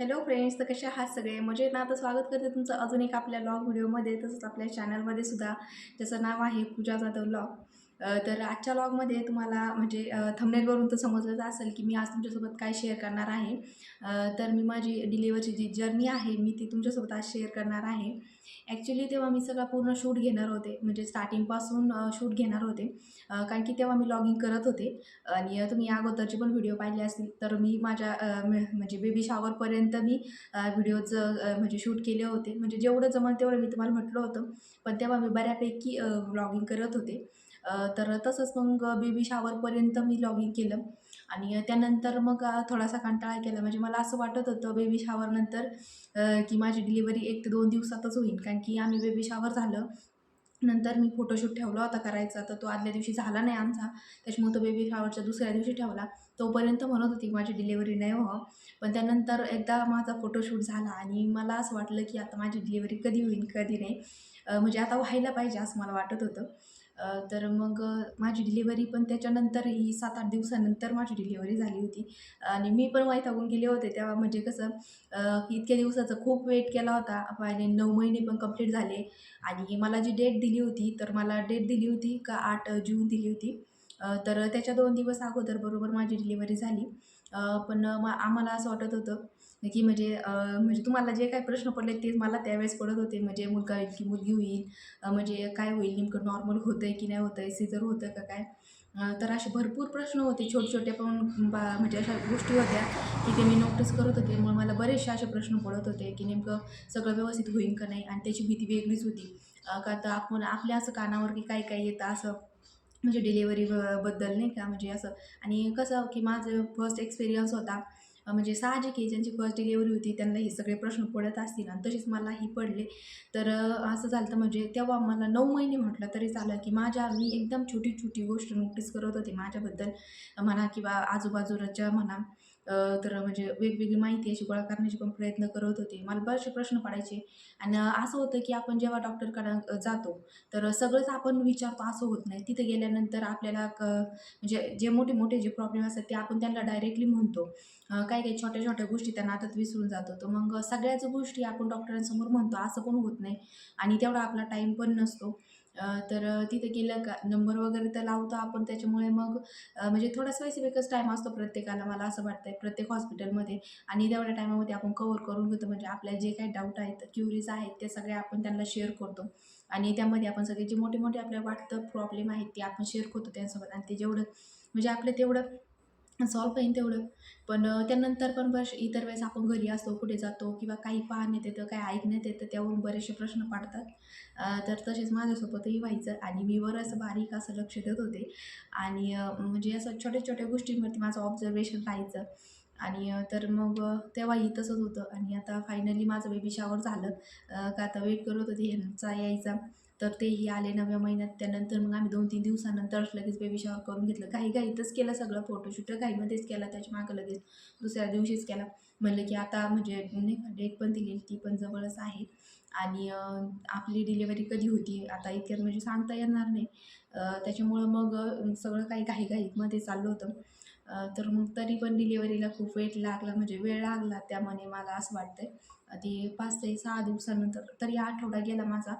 Hello friends तर कसे आहात सगळे? म्हणजे ना? आता स्वागत करते तुमचं अजून एक आपल्या ब्लॉग व्हिडिओमध्ये तसंच आपल्या चॅनलमध्ये सुद्धा. ज्याचं नाव आहे पूजा जाधव ब्लॉग तर आजच्या लॉगमध्ये तुम्हाला म्हणजे थंबनेलवरून तर समजलंच असेल की मी आज तुमच्यासोबत काय शेअर करणार आहे. तर मी माझी डिलिव्हरची जी जर्नी आहे मी ती तुमच्यासोबत आज शेअर करणार आहे. ॲक्च्युली तेव्हा मी सगळा पूर्ण शूट घेणार होते. म्हणजे स्टार्टिंगपासून शूट घेणार होते. कारण की तेव्हा मी लॉगिंग करत होते. आणि तुम्ही अगोदरचे पण व्हिडिओ पाहिले असतील. तर मी माझ्या म्हणजे बेबी शॉवरपर्यंत मी व्हिडिओज म्हणजे शूट केले होते. म्हणजे जेवढं जमल तेवढं मी तुम्हाला म्हटलं होतं. पण तेव्हा मी बऱ्यापैकी व्लॉगिंग करत होते. तर तसंच मग बेबी शावरपर्यंत मी लॉगिंग केलं. आणि त्यानंतर मग थोडासा कंटाळा केला. म्हणजे मला असं वाटत होतं बेबी शावरनंतर की माझी डिलिव्हरी एक ते दोन दिवसातच होईल. कारण की आम्ही बेबी शॉवर झालं. नंतर मी फोटोशूट ठेवला होता करायचा. तर तो आदल्या दिवशी झाला नाही आमचा. त्याच्यामुळे तो बेबी शावरच्या दुसऱ्या दिवशी ठेवला. तोपर्यंत म्हणत होती की माझी डिलेवरी नाही व्हावं. पण त्यानंतर एकदा माझा फोटोशूट झाला. आणि मला असं वाटलं की आता माझी डिलेवरी कधी होईल कधी नाही. म्हणजे आता व्हायला पाहिजे असं मला वाटत होतं. तर मग माझी डिलिव्हरी पण त्याच्यानंतर ही सात आठ दिवसानंतर माझी डिलिव्हरी झाली होती. आणि मी पण वैतागून गेले होते तेव्हा. म्हणजे कसं की इतक्या दिवसाचं खूप वेट केला होता. पहिले नऊ महिने पण कंप्लीट झाले. आणि मला जी डेट दिली होती तर मला डेट दिली होती का आठ जून दिली होती. तर त्याच्या दोन दिवस अगोदर बरोबर माझी डिलिव्हरी झाली. पण मग आम्हाला असं वाटत होतं की म्हणजे म्हणजे तुम्हाला जे काही प्रश्न पडले तेच मला त्यावेळेस पडत होते. म्हणजे मुलगा होईल की मुलगी होईल म्हणजे काय होईल नेमकं नॉर्मल होतं आहे की नाही होतं आहे सीजर होतं का काय? तर असे भरपूर प्रश्न होते छोटे छोटे पण बा म्हणजे अशा गोष्टी होत्या की ते मी नोटीस करत होते. मग मला बरेचसे असे प्रश्न पडत होते की नेमकं सगळं व्यवस्थित होईल का नाही? आणि त्याची भीती वेगळीच होती. का तर आपण आपल्या असं कानावर की काय काय येतं असं म्हणजे डिलेवरी बद्दल नाही का? म्हणजे असं. आणि कसं की माझं फर्स्ट एक्सपिरियन्स होता. म्हणजे साहजिक आहे. ज्यांची फर्स्ट डिलेवरी होती त्यांना हे सगळे प्रश्न पडत असतील आणि तसेच मलाही पडले. तर असं झालं म्हणजे तेव्हा मला नऊ महिने म्हटलं तरी चालं की माझ्या मी एकदम छोटी छोटी गोष्ट नोटीस करत होते माझ्याबद्दल. म्हणा किंवा आजूबाजूच्या म्हणा तर म्हणजे वेगवेगळी माहिती अशी गोळा करण्याचे पण प्रयत्न करत होते. मला बरेचसे प्रश्न पडायचे. आणि असं होतं की आपण जेव्हा डॉक्टरकडं जातो तर सगळंच आपण विचारतो असं होत नाही. तिथे गेल्यानंतर आपल्याला क म्हणजे जे मोठे मोठे जे प्रॉब्लेम असतात ते आपण त्यांना डायरेक्टली म्हणतो. काही काही छोट्या छोट्या गोष्टी त्यांना आता विसरून जातो. तर मग सगळ्याच गोष्टी आपण डॉक्टरांसमोर म्हणतो. असं पण होत नाही. आणि तेवढा आपला टाईम पण नसतो. तर तिथे गेलं का नंबर वगैरे तर लावतो आपण. त्याच्यामुळे मग म्हणजे थोडा स्पेसिफिकच टाईम असतो प्रत्येकाला मला असं वाटतंय प्रत्येक हॉस्पिटलमध्ये आणि तेवढ्या टायमामध्ये आपण कवर करून घेतो. म्हणजे आपल्या जे काही डाऊट आहेत क्युरीज आहेत ते सगळे आपण त्यांना शेअर करतो. आणि त्यामध्ये आपण सगळे जे मोठे मोठे आपल्या वाटतं प्रॉब्लेम आहेत ते आपण शेअर करतो त्यांच्यासोबत आणि ते जेवढं म्हणजे आपलं तेवढं सॉल्व होईन तेवढं. पण त्यानंतर पण बरेच इतर वेळेस आपण घरी असतो कुठे जातो किंवा काही पाहण्यात येतं काही ऐकण्यात येतं त्यावरून बरेचसे प्रश्न पाडतात. तर तसेच माझ्यासोबतही व्हायचं आणि मी बरंच बारीक असं लक्ष देत होते. आणि म्हणजे असं छोट्या छोट्या गोष्टींवरती माझं ऑब्झर्वेशन राहायचं. आणि तर मग तेव्हाही तसंच होतं. आणि आता फायनली माझं बेबी शावर झालं. का आता वेट करत होती ह्यांचा यायचा. तर तेही आले नव्या महिन्यात. त्यानंतर मग आम्ही दोन तीन दिवसानंतर लगेच बेबी शॉवर करून घेतलं. काही घाईतच केलं सगळं. फोटोशूट घाईमध्येच केला. त्याच्या मागं लगेच दुसऱ्या दिवशीच केला. म्हणलं की आता म्हणजे नाही का डेट पण दिलेली ती पण जवळच आहे. आणि आपली डिलेवरी कधी होती? आता इतक्यात म्हणजे सांगता येणार नाही. त्याच्यामुळं मग सगळं काही घाईघाईमध्ये चाललं होतं. तर मग तरी पण डिलेवरीला खूप वेट लागला म्हणजे वेळ लागला त्यामध्ये मला असं वाटतंय. ती पाच ते सहा दिवसानंतर तरी आठवडा गेला माझा.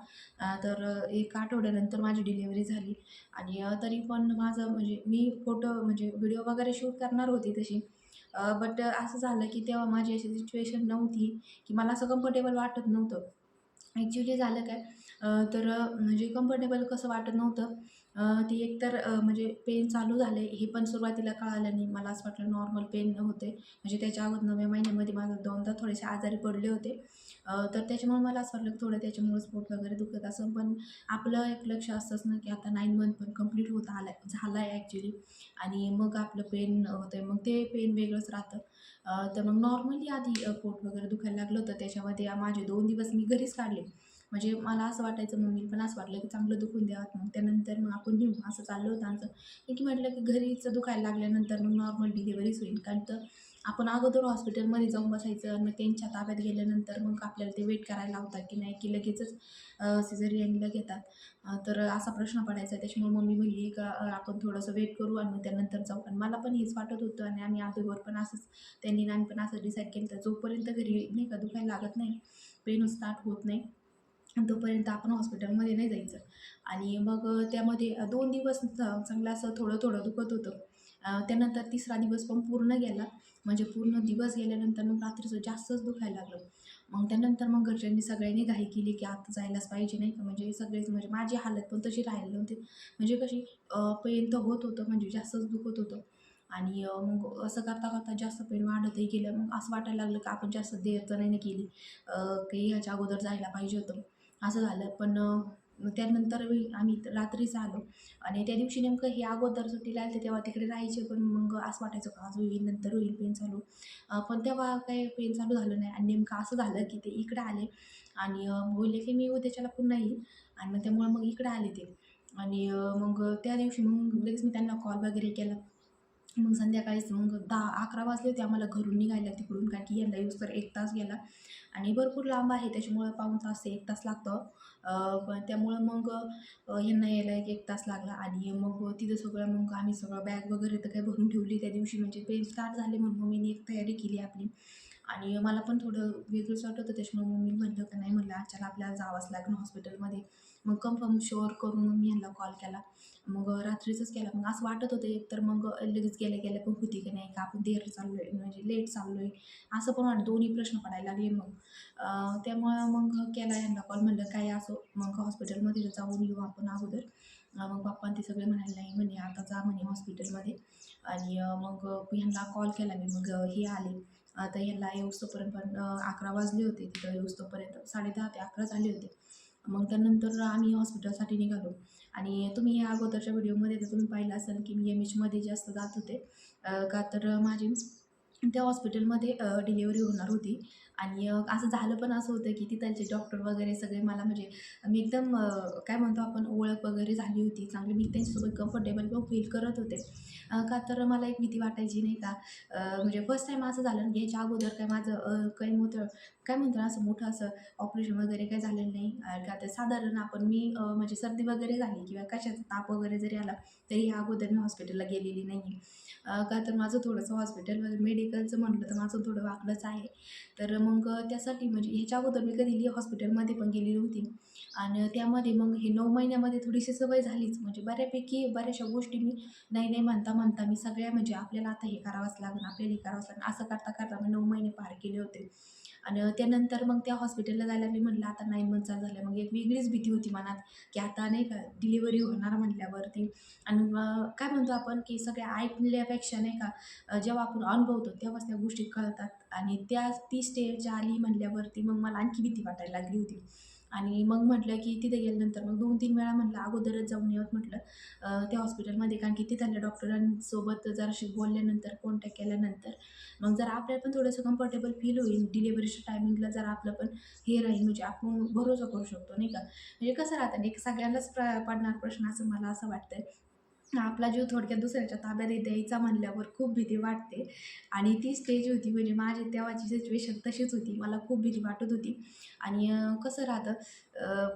तर एक आठवड्यानंतर माझी डिलेवरी झाली. आणि तरी पण माझं म्हणजे मी फोटो म्हणजे व्हिडिओ वगैरे शूट करणार होती तशी. बट असं झालं की तेव्हा माझी अशी सिच्युएशन नव्हती की मला असं कम्फर्टेबल वाटत नव्हतं. ॲक्च्युली झालं काय? तर म्हणजे कम्फर्टेबल कसं वाटत नव्हतं ती एकतर म्हणजे पेन चालू झाले हे पण सुरुवातीला कळालं नाही. मला असं वाटलं नॉर्मल पेन होते. म्हणजे त्याच्या अगोदर नव्या महिन्यामध्ये माझं दोनदा थोडेसे आजारी पडले होते. तर त्याच्यामुळे मला असं वाटलं थोडं त्याच्यामुळेच पोट वगैरे दुखत असं. पण आपलं एक लक्ष असतंच ना की आता नाईन मंथ पण कंप्लीट होत आलं झाला आहे ॲक्च्युली. आणि मग आपलं पेन होतं आहे मग ते पेन वेगळंच राहतं. तर मग नॉर्मली आधी पोट वगैरे दुखायला लागलं होतं. त्याच्यामध्ये माझे दोन दिवस मी घरीच काढले. म्हणजे मला असं वाटायचं मम्मी पण असं वाटलं की चांगलं दुखून द्यावं मग त्यानंतर मग आपण नेऊ असं चाललं होतं आमचं. की म्हटलं की घरीच दुखायला लागल्यानंतर मग नॉर्मल डिलिव्हरीच होईल. कारण तर आपण अगोदर हॉस्पिटलमध्ये जाऊन बसायचं मग त्यांच्या ताब्यात गेल्यानंतर मग आपल्याला ते वेट करायला लावतात की नाही की लगेचच सिझरियनला घेतात. तर असा प्रश्न पडायचा. त्याच्यामुळे मम्मी म्हणली का आपण थोडंसं वेट करू आणि मग त्यानंतर जाऊ. आणि मला पण हेच वाटत होतं आणि आम्ही अगोदर पण असंच त्यांनी आणि आम्ही पण असं डिसाईड केलं. तर जोपर्यंत घरी नाही का दुखायला लागत नाही पेन स्टार्ट होत नाही. तोपर्यंत आपण हॉस्पिटलमध्ये नाही जायचं. आणि मग त्यामध्ये दोन दिवस चांगलं असं थोडं थोडं दुखत होतं. त्यानंतर तिसरा दिवस पण पूर्ण गेला. म्हणजे पूर्ण दिवस गेल्यानंतर मग रात्रीचं जास्तच दुखायला लागलं. मग त्यानंतर मग घरच्यांनी सगळ्यांनी घाई केली की आता जायलाच पाहिजे नाही का? म्हणजे सगळेच म्हणजे माझी हालत पण तशी राहिली नव्हती. म्हणजे कशी पेन तर होत होतं म्हणजे जास्तच दुखत होतं. आणि मग असं करता करता जास्त पेन वाढतही गेलं. मग असं वाटायला लागलं की आपण जास्त देर तर नाही केली. काही ह्याच्या अगोदर जायला पाहिजे होतं. असं झालं. पण त्यानंतर आम्ही रात्रीच आलो. आणि त्या दिवशी नेमकं हे अगोदर सुट्टीला आले तेव्हा तिकडे राहायचे. पण मग असं वाटायचं का आज होईल नंतर होईल पेन चालू. पण तेव्हा काही पेन चालू झालं नाही. आणि नेमकं असं झालं की ते इकडे आले. आणि बोलले की मी उद्याच्याला पुन्हा येईल आणि मग त्यामुळे मग इकडे आले ते. आणि मग त्या दिवशी मग लगेच मी त्यांना कॉल वगैरे केला. मग संध्याकाळीच मग दहा अकरा वाजले होते आम्हाला घरून निघायला तिकडून कारण की यांना यूज तर एक तास गेला. आणि भरपूर लांब आहे त्याच्यामुळं पाऊण तास एक तास लागतं. पण त्यामुळं मग यांना ह्यांना यायला एक एक तास लागला. आणि मग तिथं सगळं मग आम्ही सगळं बॅग वगैरे तर काही भरून ठेवली. त्या दिवशी म्हणजे पेन स्टार्ट झाले म्हणून मम्मीने एक तयारी केली आपली. आणि मला पण थोडं वेगळंच वाटत होतं. त्याच्यामुळे मम्मी म्हणलं का नाही म्हणलं आजच्याला आपल्याला जावंच लागणं हॉस्पिटलमध्ये मग कन्फर्म शुअर करून मग मी यांना कॉल केला. मग रात्रीचंच केला. मग असं वाटत होतं एकतर मग लगेच गेल्या गेल्या पण होती की नाही का? आपण देर चाललो आहे म्हणजे लेट चाललो आहे असं पण वाटतं दोन्ही प्रश्न पडायला लागले मग. त्यामुळं मग केला यांना कॉल म्हणलं काय असो मग हॉस्पिटलमध्ये जाऊन येऊ आपण अगोदर. मग पप्पा ते सगळे म्हणाले नाही म्हणे आता जा म्हणे हॉस्पिटलमध्ये आणि मग ह्यांना कॉल केला मी. मग हे आले. आता ह्यांना येऊस्तोपर्यंत पण अकरा वाजले होते. तिथं येऊस्तोपर्यंत साडेदहा ते अकरा झाले होते. मग त्यानंतर आम्ही हॉस्पिटलसाठी निघालो. आणि तुम्ही या अगोदरच्या व्हिडिओमध्ये तर तुम्ही पाहिलं असाल की मी एम एचमध्ये जास्त जात होते. का तर माझी त्या हॉस्पिटलमध्ये डिलेवरी होणार होती. आणि असं झालं पण असं होतं की तिथलचे डॉक्टर वगैरे सगळे मला म्हणजे मी एकदम काय म्हणतो आपण ओळख वगैरे झाली होती चांगली मी त्यांच्यासोबत कम्फर्टेबल पण फील करत होते. का तर मला एक भीती वाटायची नाही का म्हणजे फर्स्ट टाईम असं झालं ना घ्यायच्या अगोदर काय माझं काही मोठं काय म्हणतो ना असं मोठं असं ऑपरेशन वगैरे काही झालेलं नाही. का तर साधारण आपण मी म्हणजे सर्दी वगैरे झाली किंवा कशाचा ताप वगैरे जरी आला तरी ह्या अगोदर मी हॉस्पिटलला गेलेली नाही आहे का तर माझं थोडंसं हॉस्पिटल मेडिकलचं म्हटलं तर माझं थोडं वाकडंच आहे. तर मग मग त्यासाठी म्हणजे ह्याच्या अगोदर मी कधी हॉस्पिटलमध्ये पण गेलेली होती. आणि त्यामध्ये मग हे नऊ महिन्यामध्ये थोडीशी सवय झालीच. म्हणजे बऱ्यापैकी बऱ्याचशा गोष्टी मी नाही नाही म्हणता म्हणता मी सगळ्या म्हणजे आपल्याला आता हे करावंच लागणार आपल्याला हे करावंच लागणार असं करता करता मी नऊ महिने पार केले होते. आणि त्यानंतर मग त्या हॉस्पिटलला जायला मी म्हटलं आता नाईन मंथचा झाला झालं मग एक वेगळीच भीती होती मनात की आता नाही का डिलिव्हरी होणार म्हटल्यावरती आणि मग काय म्हणतो आपण की सगळ्या ऐकल्यापेक्षा नाही का जेव्हा आपण अनुभवतो तेव्हाच त्या गोष्टी कळतात. आणि त्या ती स्टेज आली म्हणल्यावरती मग मला आणखी भीती वाटायला लागली होती. आणि मग म्हटलं की तिथे गेल्यानंतर मग दोन तीन वेळा म्हटलं अगोदरच जाऊन येऊत म्हटलं त्या हॉस्पिटलमध्ये कारण की तिथल्या डॉक्टरांसोबत जराशी बोलल्यानंतर कॉन्टॅक्ट केल्यानंतर मग जर आपल्याला पण थोडंसं कम्फर्टेबल फील होईल. डिलेवरीच्या टायमिंगला जर आपलं पण हे राहील म्हणजे आपण भरोसा करू शकतो नाही का? म्हणजे कसं राहतं एक सगळ्यांनाच प्र पडणार प्रश्न असं मला असं वाटतं आपला जीव थोडक्यात दुसऱ्याच्या ताब्यात द्यायचा म्हणल्यावर खूप भीती वाटते. आणि ती स्टेज होती म्हणजे माझी तेव्हाची सिच्युएशन तशीच होती. मला खूप भीती वाटत होती. आणि कसं राहतं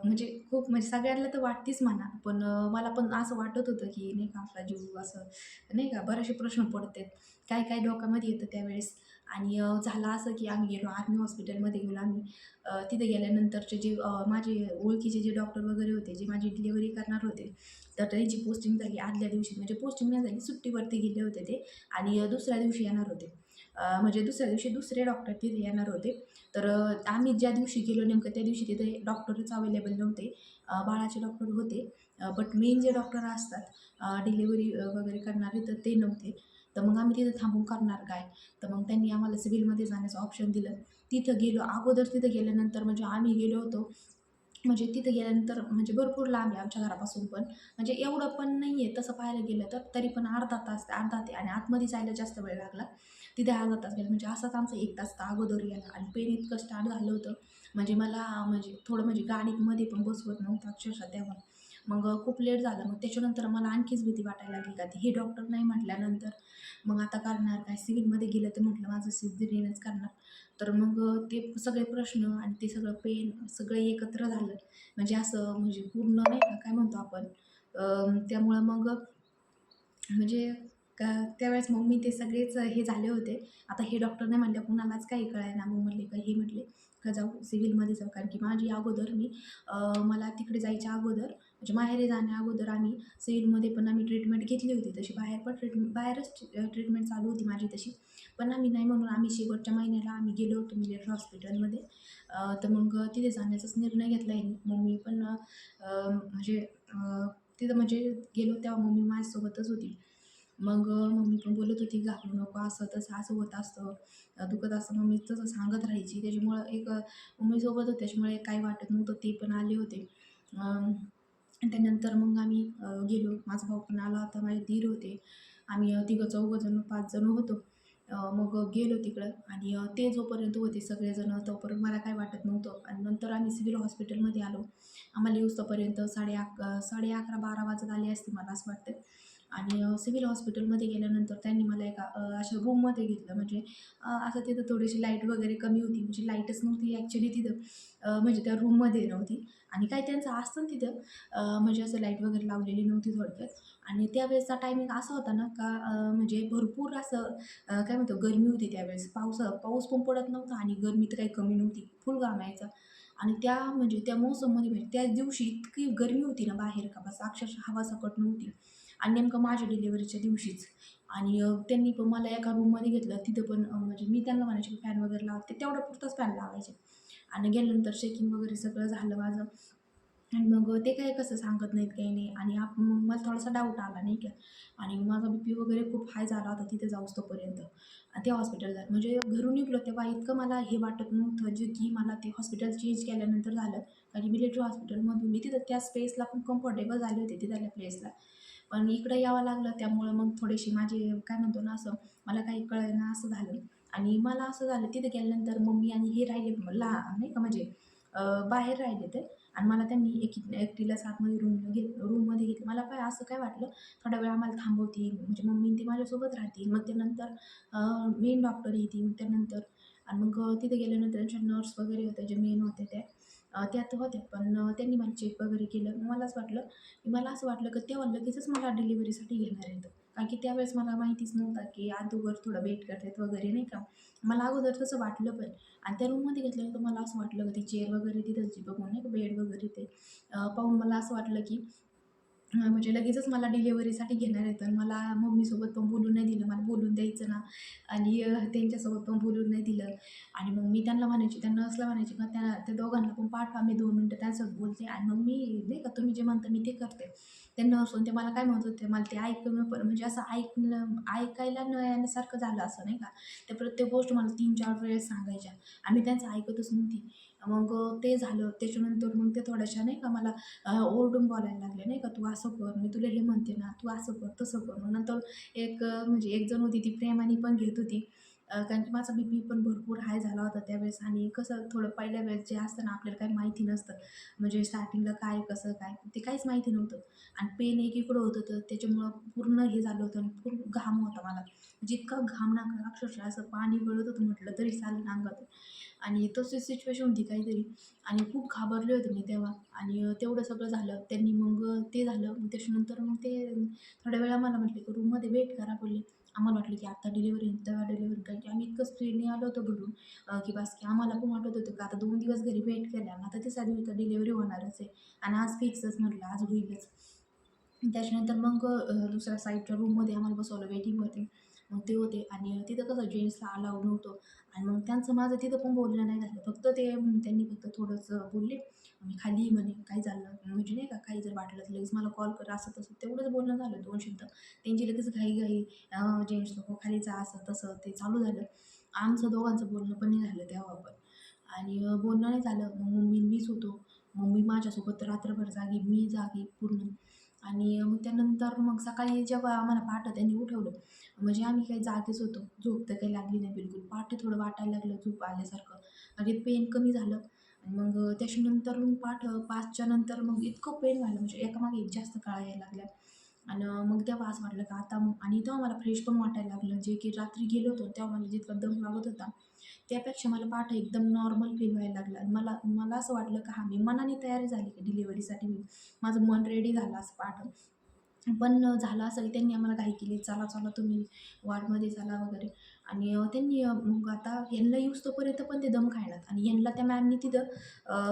म्हणजे खूप म्हणजे सगळ्यांना तर वाटतेच म्हणा पण मला पण असं वाटत होतं की नाही का आपला जीव असं नाही का बरेचसे प्रश्न पडतात. काय काय डोक्यामध्ये येतं त्यावेळेस. आणि झालं असं की आम्ही गेलो आर्मी हॉस्पिटलमध्ये गेलो आम्ही. तिथे गेल्यानंतरचे जे माझे ओळखीचे जे डॉक्टर वगैरे होते जे माझी डिलिव्हरी करणार होते तर त्यांची पोस्टिंग झाली आदल्या दिवशी. म्हणजे पोस्टिंग नाही झाली सुट्टीवरती गेले होते ते आणि दुसऱ्या दिवशी येणार होते. म्हणजे दुसऱ्या दिवशी दुसरे डॉक्टर तिथे येणार होते. तर आम्ही ज्या दिवशी गेलो नेमकं त्या दिवशी तिथे डॉक्टरच अवेलेबल नव्हते. बाळाचे डॉक्टर होते. बट मेन जे डॉक्टर असतात डिलिव्हरी वगैरे करणारे तर ते नव्हते. तर मग आम्ही तिथं थांबून करणार काय? तर मग त्यांनी आम्हाला सिव्हिलमध्ये जाण्याचं ऑप्शन दिलं. तिथं गेलो अगोदर तिथं गेल्यानंतर म्हणजे आम्ही गेलो होतो. म्हणजे तिथं गेल्यानंतर म्हणजे भरपूर लांब आहे आमच्या घरापासून पण. म्हणजे एवढं पण नाही आहे तसं पाहायला गेलं तर. तरी पण अर्धा तास अर्धा ते आणि आतमध्ये जायला जास्त वेळ लागला. तिथे अर्धा तास गेला. म्हणजे असाच आमचा एक तास तर अगोदर गेला आणि पेन इतकं स्टार्ट झालं होतं. म्हणजे मला म्हणजे थोडं म्हणजे गाडीमध्ये पण बसवत नव्हतं अक्षरशः तेव्हा. मग खूप लेट झालं. मग त्याच्यानंतर मला आणखीच भीती वाटायला लागली का? ती हे डॉक्टर नाही म्हटल्यानंतर मग आता करणार काय? सिव्हिलमध्ये गेलं तर म्हटलं माझं सिझेरियनच करणार. तर मग ते सगळे प्रश्न आणि ते सगळं पेन सगळं एकत्र झालं. म्हणजे असं म्हणजे पूर्ण नाही का? काय म्हणतो आपण? त्यामुळं मग म्हणजे का त्यावेळेस मग मी ते सगळेच हे झाले होते. आता हे डॉक्टर नाही म्हणल्या कुणालाच काही कळायला ना मग म्हटले का हे म्हटले जाऊ सिव्हिलमध्ये जाऊ. कारण की माझी अगोदर मी मला तिकडे जायच्या अगोदर म्हणजे माहेरी जाण्या अगोदर आम्ही सिव्हिलमध्ये पण आम्ही ट्रीटमेंट घेतली होती. तशी बाहेर पण ट्रीटमेंट बाहेरच ट्रीटमेंट चालू होती माझी तशी. पण आम्ही नाही म्हणून आम्ही शेवटच्या महिन्याला आम्ही गेलो होतो मिलेट हॉस्पिटलमध्ये. तर मग तिथे जाण्याचाच निर्णय घेतला आहे मम्मी पण म्हणजे तिथं म्हणजे गेलो तेव्हा मम्मी माझ्यासोबतच होती. मग मम्मी पण बोलत होती घाबरू नको असं तसं असं होत असतं दुखत असतं. मम्मी तसं सांगत राहायची. त्याच्यामुळं एक मम्मी मम्मीसोबत होते. त्याच्यामुळे काही वाटत नव्हतं ते पण आले होते. त्यानंतर मग आम्ही गेलो. माझा भाऊ पण आला. होता माझे दीर होते. आम्ही तिघं चौघं जण पाच जण होतो. मग गेलो तिकडं. आणि ते जोपर्यंत होते सगळेजण तोपर्यंत मला काय वाटत नव्हतं. आणि नंतर आम्ही सिव्हिल हॉस्पिटलमध्ये आलो. आम्हाला येऊस्तोपर्यंत साडे अक साडे अकरा बारा वाजत आले असते मला असं वाटतं. आणि सिव्हिल हॉस्पिटलमध्ये गेल्यानंतर त्यांनी मला एका अशा रूममध्ये घेतलं. म्हणजे असं तिथं थोडीशी लाइट वगैरे कमी होती. म्हणजे लाईटच नव्हती ॲक्च्युली तिथं. म्हणजे त्या रूममध्ये नव्हती. आणि काही त्यांचं असतं ना तिथं. म्हणजे असं लाइट वगैरे लावलेली नव्हती थोडक्यात. आणि त्यावेळेसचा टायमिंग असा होता ना का म्हणजे भरपूर असं काय म्हणतो गरमी होती त्यावेळेस. पाऊस पाऊस पण पडत नव्हता आणि गरमी तर काही कमी नव्हती. फुल घाम आणि त्या म्हणजे त्या मोसममध्ये म्हणजे त्याच दिवशी इतकी गरमी होती ना बाहेर का बस. अक्षरशः हवा सकट नव्हती. आणि नेमकं माझ्या डिलेवरीच्या दिवशीच. आणि त्यांनी पण मला एका रूममध्ये घेतलं. तिथं पण म्हणजे मी त्यांना म्हणायचे की फॅन वगैरे लावते तेवढं पुरतंच फॅन लावायचे. आणि गेल्यानंतर चेकिंग वगैरे सगळं झालं माझं. आणि मग ते काय कसं सांगत नाहीत काही नाही. आणि आप मग मला थोडासा डाऊट आला नाही का? आणि माझा बी पी वगैरे खूप हाय झाला होता तिथे जाऊस तोपर्यंत. ते हॉस्पिटल म्हणजे घरून निघलो तेव्हा इतकं मला हे वाटत नव्हतं जे की मला ते हॉस्पिटल चेंज केल्यानंतर झालं. कारण मिलिटरी हॉस्पिटलमधून मी तिथं त्या स्पेसला पण कम्फर्टेबल झाले होते तिथल्या प्लेसला पण इकडं यावं लागलं त्यामुळं मग थोडेसे माझे काय म्हणतो ना असं मला काही कळेना असं झालं. आणि मला असं झालं तिथे गेल्यानंतर मम्मी आणि हे राहिले ला नाही का म्हणजे बाहेर राहिले ते. आणि मला त्यांनी एक एकटीला साथमध्ये रूम घेत रूममध्ये घेतलं. मला काय असं काय वाटलं थोडा वेळ आम्हाला थांबवतील. म्हणजे मम्मी ती माझ्यासोबत राहतील. मग त्यानंतर मेन डॉक्टर येतील. मग त्यानंतर आणि मग तिथे गेल्यानंतर त्यांच्या नर्स वगैरे होत्या जे मेन होते त्या त्यात होत्या पण त्यांनी मला चेक वगैरे केलं. मलाच वाटलं की मला असं वाटलं की तेव्हा लगेचच मला डिलिव्हरीसाठी घेणार आहेत कारण की त्यावेळेस मला माहितीच नव्हता की अगोदर थोडं वेट करतात वगैरे नाही का? मला अगोदर तसं वाटलं पण. आणि त्या रूममध्ये घेतल्यानंतर मला असं वाटलं की ती चेअर वगैरे तिथंची बघून नाही का? बेड वगैरे ते. पाहून मला असं वाटलं की म्हणजे लगेचच मला डिलेवरीसाठी घेणार आहे तर मला मम्मीसोबत पण बोलून नाही दिलं. मला बोलून द्यायचं ना. आणि त्यांच्यासोबत पण बोलून नाही दिलं. आणि मग मी त्यांना म्हणायची त्यांना नर्सला म्हणायची का त्या त्या दोघांना पण पाठवा. मी दोन मिनटं त्यासोबत बोलते. आणि मग मी नाही का तुम्ही जे म्हणता मी ते करते. त्यांना असून ते मला काय म्हणत होते मला ते ऐकणं पण म्हणजे असं ऐकणं ऐकायला न येण्यासारखं झालं असं नाही का? ते प्रत्येक गोष्ट मला तीन चार वेळेस सांगायच्या. आणि त्यांचं ऐकतच नव्हती. मग ते झालं. त्याच्यानंतर मग ते थोड्याशा नाही का मला ओरडून बोलायला लागले नाही का तू असं कर मी तुला हे म्हणते ना तू असं कर तसं कर. मग नंतर एक म्हणजे एक जण होती ती प्रेमाने पण घेत होती. कारण की माझा बी पी पण भरपूर हाय झाला होता त्यावेळेस आणि कसं थोडं पहिल्या वेळेस जे असतं ना आपल्याला काही माहिती नसतं. म्हणजे स्टार्टिंगला काय कसं काय ते काहीच माहिती नव्हतं. आणि पेन एकीकडं होतं तर त्याच्यामुळं पूर्ण हे झालं होतं आणि पूर्ण घाम होता मला. जितका घाम ना अक्षरशः असं पाणी गळत होतं म्हटलं तरी चालेल अंगात आणि तशी सिच्युएशन होती काहीतरी. आणि खूप घाबरले होते मी तेव्हा. आणि तेवढं सगळं झालं. त्यांनी मग ते झालं. मग त्याच्यानंतर मग ते थोड्या वेळा मला म्हटले की रूममध्ये वेट करा बोलले आम्हाला वाटलं की आता डिलिव्हरी तेव्हा डिलिव्हरी कारण की आम्ही इतकं स्पीडने आलो होतो घरून की बस की आम्हाला पण वाटत होतं की आता दोन दिवस घरी वेट केल्या आता तिसऱ्या दिवशी डिलिव्हरी होणारच आहे. आणि आज फिक्सच म्हटलं आज होईलच. त्याच्यानंतर मग दुसऱ्या साईडच्या रूममध्ये आम्हाला बसवलं वेटिंगवरती मग ते होते. आणि तिथं कसं जेंट्सला अलाव नव्हतं. आणि मग त्यांचं माझं तिथं पण बोलणं नाही झालं. फक्त ते त्यांनी फक्त थोडंसं बोलले. मी खाली म्हणे काय झालं म्हणजे नाही का काही जर वाटलं तर लगेच मला कॉल करा असं तसं. तेवढंच बोलणं झालं दोन शब्द. त्यांची लगेच घाई घाई जेंट्स लोक खाली जा असं तसं ते चालू झालं. आमचं दोघांचं बोलणं पण नाही झालं तेव्हा पण. आणि बोलणं नाही झालं. मग मम्मी मीच होतो. मम्मी माझ्यासोबत रात्रभर जागी मी जागी पूर्ण. आणि मग त्यानंतर मग सकाळी जेव्हा आम्हाला पहाटं त्यांनी उठवलं म्हणजे आम्ही काही जागेच होतो. झोप तर काही लागली नाही बिलकुल. पहाटे थोडं वाटायला लागलं झोप आल्यासारखं. आणि पेन कमी झालं. आणि मग त्याच्यानंतर मग पाठ पाचच्या नंतर मग इतकं पेन व्हायला म्हणजे एकामागे एक जास्त काळा यायला लागल्या आणि मग तेव्हा असं वाटलं का आता आणि तेव्हा मला फ्रेश पण वाटायला लागलं. जे की रात्री गेलो होतो तेव्हा मला जितका दम लागत होता त्यापेक्षा मला पाठ एकदम नॉर्मल फील व्हायला लागला. मला मला असं वाटलं का हा मी मनाने तयारी झाली की डिलिव्हरीसाठी मी माझं मन रेडी झालं असं पाठ. पण झालं असं की त्यांनी आम्हाला घाई केली चला चला तुम्ही वार्डमध्ये चला वगैरे. आणि त्यांनी मग आता ह्यांना यूज तोपर्यंत पण ते दम खायलात आणि ह्यांना त्या मॅमनी तिथं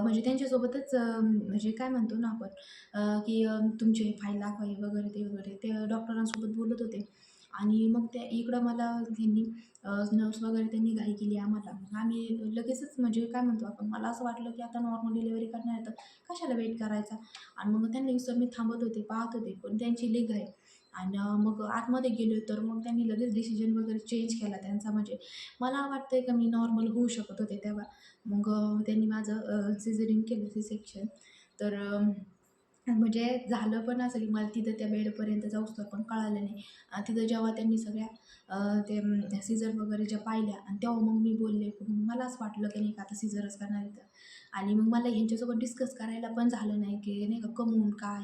म्हणजे त्यांच्यासोबतच म्हणजे काय म्हणतो ना आपण की तुमचे फाईल दाखवाय वगैरे ते वगैरे ते डॉक्टरांसोबत बोलत होते. आणि मग त्या इकडं मला त्यांनी नर्स वगैरे त्यांनी घाई केली आम्हाला. मग आम्ही लगेचच म्हणजे काय म्हणतो आपण मला असं वाटलं की आता नॉर्मल डिलेवरी करणार तर कशाला वेट करायचा? आणि मग त्यांना मी थांबत होते पाहत होते. पण त्यांची लेग आहे आणि मग आतमध्ये गेलो तर मग त्यांनी लगेच डिसिजन वगैरे चेंज केला त्यांचा. म्हणजे मला वाटतं आहे का मी नॉर्मल होऊ शकत होते तेव्हा. मग त्यांनी माझं सिझरिंग केलं सी सेक्शन तर म्हणजे झालं पण असं की मला तिथं त्या बेडपर्यंत जाऊच तर पण कळालं नाही. आणि तिथं जेव्हा त्यांनी सगळ्या ते सीझर वगैरे ज्या पाहिल्या आणि तेव्हा मग मी बोलले मग मला असं वाटलं की नाही का आता सीझरच करणार आहे तर. आणि मग मला ह्यांच्यासोबत डिस्कस करायला पण झालं नाही की नाही का कमवून काय.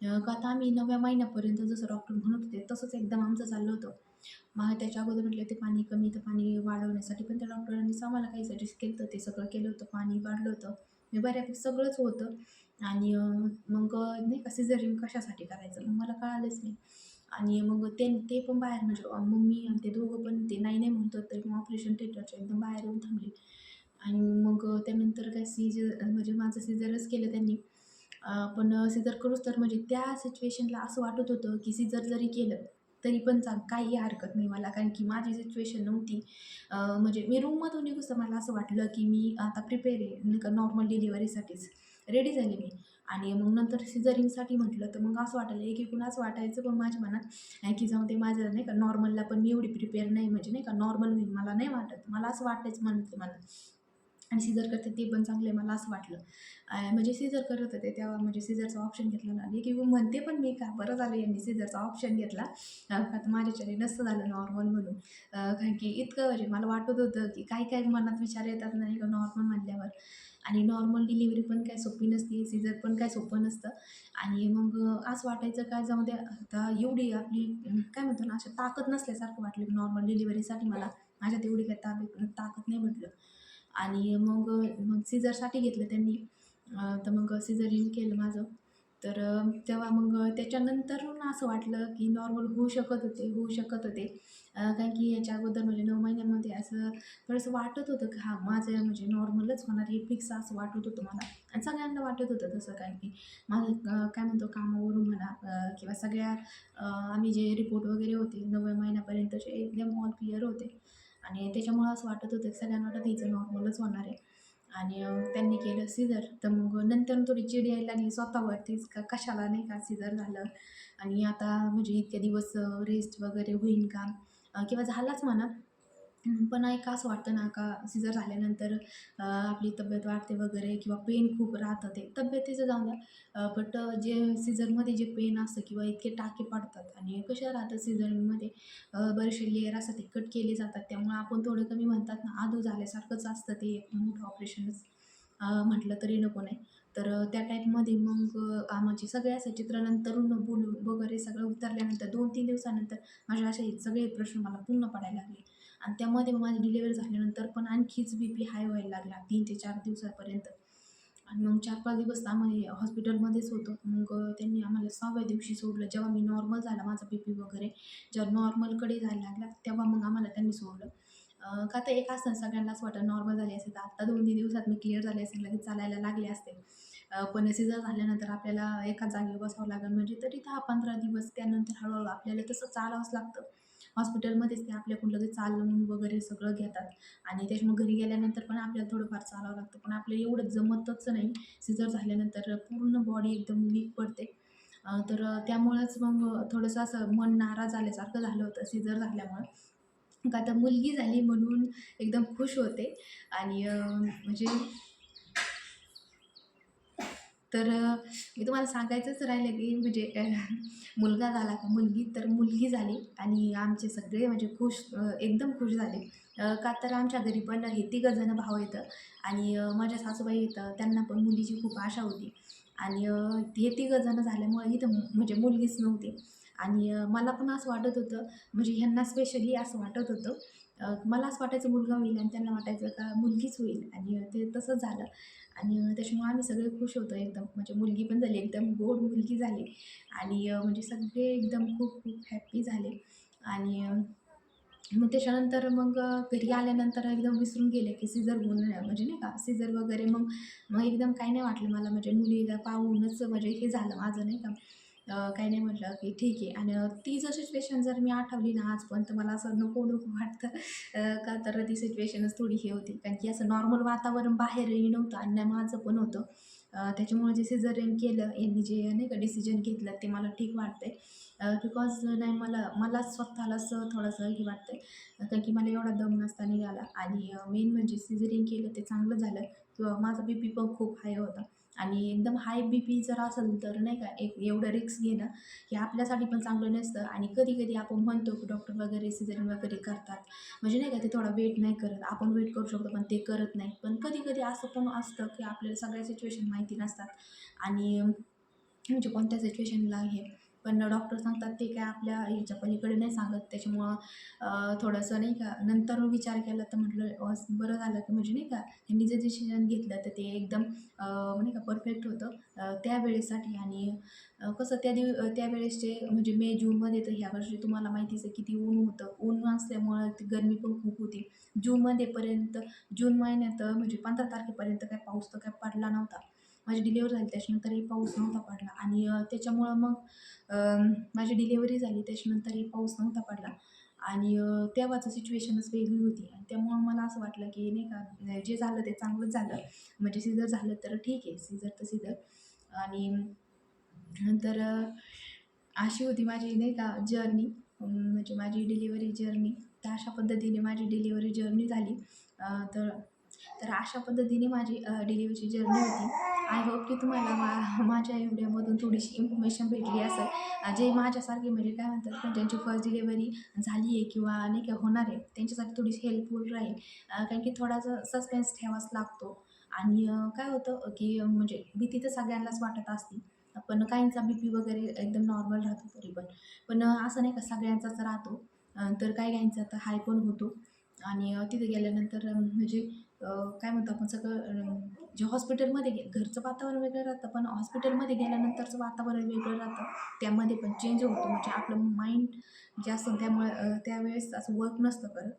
आता आम्ही नवव्या महिन्यापर्यंत जसं डॉक्टर म्हणत होते तसंच एकदम आमचं चाललं होतं. मग त्याच्या अगोदर म्हटलं ते पाणी कमी तर पाणी वाढवण्यासाठी पण त्या डॉक्टरांनीच आम्हाला काही सजेस्ट केलं होतं. ते सगळं केलं होतं पाणी वाढलं होतं. मी बऱ्यापैकी सगळंच होतं. आणि मग नाही का सिझरिंग कशासाठी करायचं? मग मला कळालंच नाही. आणि मग ते ते पण बाहेर म्हणजे मम्मी आणि ते दोघं पण ते नाही नाही म्हणत तरी मग ऑपरेशन थिएटरच्या एकदम बाहेर येऊन थांबले. आणि मग त्यानंतर काय सीजर म्हणजे माझं सिझरच केलं त्यांनी. पण सिजर करूच तर म्हणजे त्या सिच्युएशनला असं वाटत होतं की सिजर जरी केलं तरी पण चांग काही हरकत नाही मला. कारण की माझी सिच्युएशन नव्हती. म्हणजे मी रूममधून निघूस तर मला असं वाटलं की मी आता प्रिपेअर आहे नाही का नॉर्मल डिलिव्हरीसाठीच. रेडी झाले मी. आणि मग नंतर सिझरिंगसाठी म्हटलं तर मग असं वाटलं एक एकूणच असं वाटायचं पण माझ्या मनात नाही की जाऊन ते माझं नाही का नॉर्मलला पण मी एवढी प्रिपेअर नाही म्हणजे नाही का नॉर्मल होईल मला नाही वाटत. मला असं वाटायचं म्हणते मला. आणि सीझर करते ते पण चांगलं आहे मला असं वाटलं. म्हणजे सीझर करत होते तेव्हा म्हणजे सीझरचा ऑप्शन घेतला ना. की म्हणते पण मी का बरं झालं यांनी सीझरचा ऑप्शन घेतला. का माझ्याच्याने नसतं झालं नॉर्मल म्हणून. कारण की इतकं म्हणजे मला वाटत होतं की काही काही मनात विचार येतात नाही का नॉर्मल म्हणल्यावर. आणि नॉर्मल डिलिव्हरी पण काय सोपी नसते सीझर पण काय सोपं नसतं. आणि मग असं वाटायचं काय जाऊ द्या आता एवढी आपली काय म्हणतो ना असं ताकद नसल्यासारखं वाटलं नॉर्मल डिलिव्हरीसाठी मला. माझ्यात एवढी काय ताकद ताकद नाही म्हटलं आणि मग मग सीझरसाठी घेतलं त्यांनी. तर मग सिझरिन केलं माझं. तर तेव्हा मग त्याच्यानंतर असं वाटलं की नॉर्मल होऊ शकत होते होऊ शकत होते. कारण की याच्या अगोदर म्हणजे नऊ महिन्यामध्ये असं थोडंसं वाटत होतं की हां माझं म्हणजे नॉर्मलच होणार हे फिक्स असं वाटत होतं मला. आणि सगळ्यांना वाटत होतं तसं काय की माझं काय म्हणतो कामावरून म्हणा किंवा सगळ्या आम्ही जे रिपोर्ट वगैरे होते नवव्या महिन्यापर्यंतचे एकदम ऑल क्लिअर होते. आणि त्याच्यामुळं असं वाटत होतं की सगळ्यांना वाटत हिचं नॉर्मलच होणार आहे. आणि त्यांनी केलं सिझर तर मग नंतर थोडी चिड यायला लागली स्वतःवरतीच का कशाला नाही का सिझर झालं? आणि आता म्हणजे इतके दिवस रेस्ट वगैरे होईल का? किंवा झालाच म्हणा. पण एक असं वाटतं ना का सिजर झाल्यानंतर आपली तब्येत वाढते वगैरे किंवा पेन खूप राहतं ते तब्येतीचं जाऊन द्या. बट जे सीझरमध्ये जे पेन असतं किंवा इतके टाके पडतात आणि कशा राहतात सिजरमध्ये बरेचसे लेअर असतात ते कट केले जातात. त्यामुळे आपण थोडं कमी म्हणतात ना आधू झाल्यासारखंच असतं ते एक मोठं ऑपरेशनच म्हटलं तरी नको नाही. तर त्या टाईपमध्ये मग अ, आमचे सगळे असं चित्रानंतरून बोलून वगैरे सगळं उतरल्यानंतर दोन तीन दिवसानंतर माझ्या असे सगळे प्रश्न मला पूर्ण पडायला लागले. आणि त्यामध्ये मग माझी डिलेवरी झाल्यानंतर पण आणखीच बी पी हाय व्हायला लागला तीन ते चार दिवसापर्यंत. आणि मग चार पाच दिवस आम्ही हॉस्पिटलमध्येच होतो. मग त्यांनी आम्हाला सहाव्या दिवशी सोडलं. जेव्हा मी नॉर्मल झाला माझा बी पी वगैरे जेव्हा नॉर्मलकडे जायला लागला तेव्हा मग आम्हाला त्यांनी सोडलं. का तर एक असतं सगळ्यांना असं वाटतं नॉर्मल झाले असेल तर आत्ता दोन तीन दिवसात मी क्लिअर झाले असेल लगेच चालायला लागले असते पण सिझर झाल्यानंतर आपल्याला एका जागेवर बसावं लागेल. म्हणजे तरी दहा पंधरा दिवस त्यानंतर हळूहळू आपल्याला तसं चालावंच लागतं. हॉस्पिटलमध्येच ते आपल्याकडून लगेच चालवून वगैरे सगळं घेतात. आणि त्याच्यामुळे घरी गेल्यानंतर पण आपल्याला थोडंफार चालावं लागतं. पण आपल्याला एवढं जमतच नाही. सिजर झाल्यानंतर पूर्ण बॉडी एकदम वीक पडते. तर त्यामुळंच मग थोडंसं असं मन नाराज झाल्यासारखं झालं होतं सिजर झाल्यामुळं. का आता मुलगी झाली म्हणून एकदम खुश होते. आणि म्हणजे तर मी तुम्हाला सांगायचंच राहिलं की म्हणजे मुलगा झाला का मुलगी तर मुलगी झाली आणि आमचे सगळे म्हणजे खुश एकदम खुश झाले. का तर आमच्या घरी पण हे तिघंजणं भाव येतं आणि माझ्या सासूबाई येतं त्यांना पण मुलीची खूप आशा होती. आणि हे तिघंजणं झाल्यामुळे इथं म्हणजे मुलगीच नव्हती. आणि मला पण असं वाटत होतं म्हणजे ह्यांना स्पेशली असं वाटत होतं. मला असं वाटायचं मुलगा होईल आणि त्यांना वाटायचं का मुलगीच होईल. आणि ते तसंच झालं. आणि त्याच्यामुळे आम्ही सगळे खुश होतो एकदम. म्हणजे मुलगी पण झाली एकदम गोड मुलगी झाली. आणि म्हणजे सगळे एकदम खूप खूप हॅप्पी झाले. आणि मग त्याच्यानंतर मग घरी आल्यानंतर एकदम विसरून गेले की सीजर होऊन म्हणजे नाही का सीझर वगैरे मग मग एकदम काही नाही वाटलं मला. म्हणजे मुलीला पाहूनच म्हणजे हे झालं माझं नाही का. अ, काही नाही म्हटलं की ठीक आहे. आणि ती जर सिच्युएशन जर मी आठवली ना आज पण तर मला असं नको नको वाटतं. का तर ती सिच्युएशनच थोडी हे होती. कारण की असं नॉर्मल वातावरण बाहेरही नव्हतं आणि नाही माझं पण होतं. त्याच्यामुळे जे सिझरिंग केलं यांनी जे नाही का डिसिजन घेतलं ते मला ठीक वाटतंय. बिकॉज नाही मला मला स्वतःलाच थोडंसं हे वाटतंय. कारण की मला एवढा दम नसता निघाला. आणि मेन म्हणजे सिझरिंग केलं ते चांगलं झालं. किंवा माझा बी पी पण खूप हाय होता. आणि एकदम हाय बी पी जर असेल तर नाही का एक एवढं रिस्क घेणं हे आपल्यासाठी पण चांगलं नसतं. आणि कधी कधी आपण म्हणतो की डॉक्टर वगैरे सिजन वगैरे करतात. म्हणजे नाही का ते थोडा वेट नाही करत. आपण वेट करू शकतो पण ते करत नाही. पण कधी कधी असं पण असतं की आपल्याला सगळ्या सिच्युएशन माहिती नसतात. आणि म्हणजे कोणत्या सिच्युएशनला हे पण डॉक्टर सांगतात ते काय आपल्या ह्याच्या पलीकडे नाही सांगत. त्याच्यामुळं थोडंसं नाही का नंतर विचार केला तर म्हटलं बरं झालं की म्हणजे नाही का त्यांनी जे डिसिजन घेतलं तर ते एकदम नाही का परफेक्ट होतं. त्यावेळेसाठी आणि कसं त्या दिव त्यावेळेसचे म्हणजे मे जूनमध्ये तर ह्या वर्षी तुम्हाला माहितीच आहे किती ऊन होतं. ऊन असल्यामुळं ती गरमी पण खूप होती. जूनमध्येपर्यंत जून महिन्यात म्हणजे पंधरा तारखेपर्यंत काय पाऊस तर काय पडला नव्हता. माझी डिलेवरी झाली त्याच्यानंतरही पाऊस नव्हता पडला. आणि त्याच्यामुळं मग माझी डिलेवरी झाली त्याच्यानंतरही पाऊस नव्हता पडला. आणि तेव्हाचं सिच्युएशनच वेगळी होती. आणि त्यामुळं मला असं वाटलं की नाही का जे झालं ते चांगलंच झालं. म्हणजे सिझर झालं तर ठीक आहे सिझर तर सिझर. आणि नंतर अशी होती माझी नाही का जर्नी म्हणजे माझी डिलिव्हरी जर्नी तर अशा पद्धतीने माझी डिलिव्हरी जर्नी झाली. तर तर अशा पद्धतीने माझी डिलिव्हरीची जर्नी होती. आय होप की तुम्हाला मा माझ्या व्हिडिओमधून थोडीशी इन्फॉर्मेशन भेटली असेल. जे माझ्यासारखे म्हणजे काय म्हणतात पण ज्यांची फर्स्ट डिलिव्हरी झाली आहे किंवा नाही का होणार आहे त्यांच्यासाठी थोडीशी हेल्पफुल राहील. कारण की थोडासा सस्पेन्स ठेवावाच लागतो. आणि काय होतं की म्हणजे भीती तर सगळ्यांनाच वाटत असते. पण काहींचा बी पी वगैरे एकदम नॉर्मल राहतो तरी पण. पण असं नाही का सगळ्यांचाच राहतो. तर काही काहींचा तर हाय पण होतो. आणि तिथे गेल्यानंतर म्हणजे काय म्हणतो आपण सगळं जे हॉस्पिटलमध्ये गे घरचं वातावरण वेगळं राहतं पण हॉस्पिटलमध्ये गेल्यानंतरचं वातावरण वेगळं राहतं. त्यामध्ये पण चेंज होतो. म्हणजे आपलं माइंड जे असतं त्यामुळे त्यावेळेस असं वर्क नसतं करत.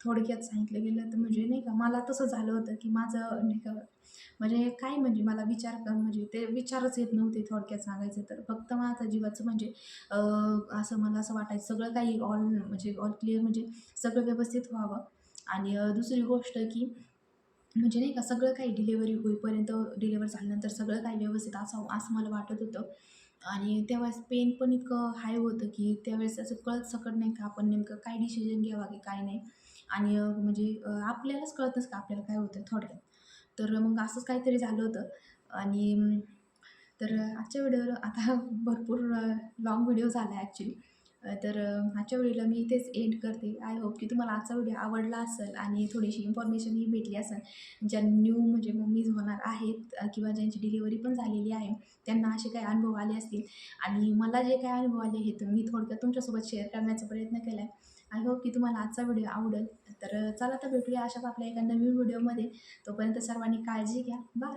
थोडक्यात सांगितलं गेलं तर म्हणजे नाही का मला तसं झालं होतं की माझं नाही का म्हणजे काय म्हणजे मला विचार कर म्हणजे ते विचारच येत नव्हते थोडक्यात सांगायचं तर. फक्त माझं जीवाचं म्हणजे असं मला असं वाटायचं सगळं काही ऑल म्हणजे ऑल क्लिअर म्हणजे सगळं व्यवस्थित व्हावं. आणि दुसरी गोष्ट की म्हणजे नाही का सगळं काही डिलेवरी होईपर्यंत डिलेवर झाल्यानंतर सगळं काही व्यवस्थित असावं असं मला वाटत होतं. आणि त्यावेळेस पेन पण इतकं हाय होतं की त्यावेळेस असं कळत सकत नाही का आपण नेमकं काय डिसिजन घ्यावा की काय नाही. आणि म्हणजे आपल्यालाच कळतच का आपल्याला काय होतं थोडक्यात. तर मग असंच काहीतरी झालं होतं. आणि तर आजच्या व्हिडिओवर आता भरपूर लाँग व्हिडिओ झाला आहे ॲक्च्युली तर आजच्या व्हिडिओला मी इथेच एंड करते. आय होप की तुम्हाला आजचा व्हिडिओ आवडला असेल आणि थोडीशी इन्फॉर्मेशनही भेटली असेल. ज्या न्यू म्हणजे मम्मीज होणार आहेत किंवा ज्यांची डिलिव्हरी पण झालेली आहे त्यांना असे काही अनुभव आले असतील. आणि मला जे काही अनुभव आले हे तर मी थोडक्यात तुमच्यासोबत शेअर करण्याचा प्रयत्न केला आहे आय होप की तुम्हाला आजचा व्हिडिओ आवडेल. तर चला तर भेटूया अशाच आपल्या एका नवीन व्हिडिओमध्ये तोपर्यंत सर्वांनी काळजी घ्या. बाय